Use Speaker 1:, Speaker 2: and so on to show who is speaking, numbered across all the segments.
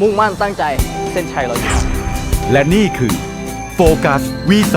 Speaker 1: มุ่งมั่นตั้งใจเส้นชัยเราอยู่
Speaker 2: และนี่คือโฟกัส V2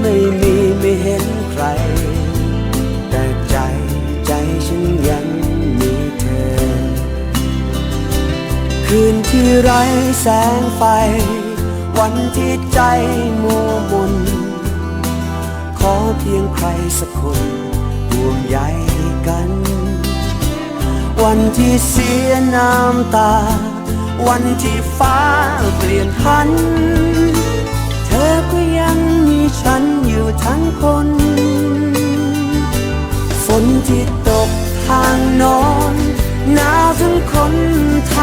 Speaker 3: คืนที่ไร้แสงไฟ วันที่ใจมัวมน ขอเพียงใครสักคนห่วงใยกัน วันที่เสียน้ำตา วันที่ฟ้าเปลี่ยนพัน เธอก็ยังมีฉันอยู่ทั้งคน ฝนที่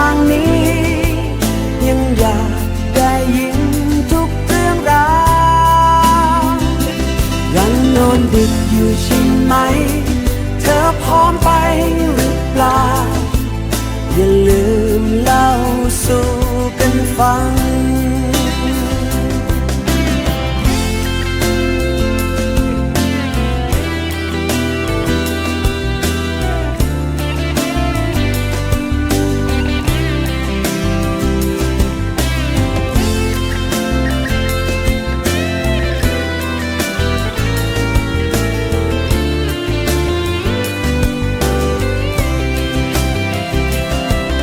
Speaker 3: ท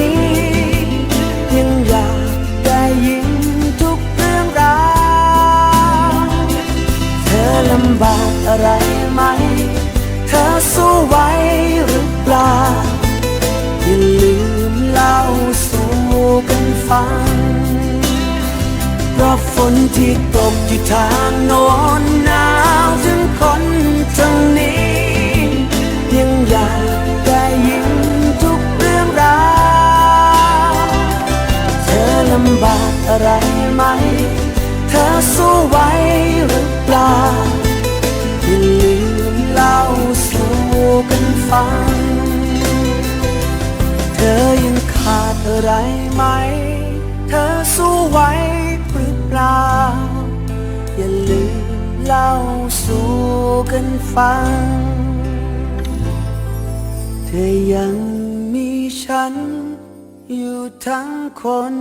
Speaker 3: นี้ ยังอยากได้ยินทุกเรื่องราวเธอลำบากอะไรไหม เธอสู้ไหวหรือเปล่า อย่าลืมเล่าสู่กันฟังเพราะฝนที่ตกที่ทางโน้นหนาวถึงคนทางนี้ ลำบากอะไรไหม เธอสู้ไหวหรือเปล่าอย่าลืมเล่าสู่กันฟัง เธอยังขาดอะไรไหม เธอสู้ไหวหรือเปล่า อย่าลืมเล่าสู่กันฟัง เธอยังมีฉัน อยู่ทั้งคน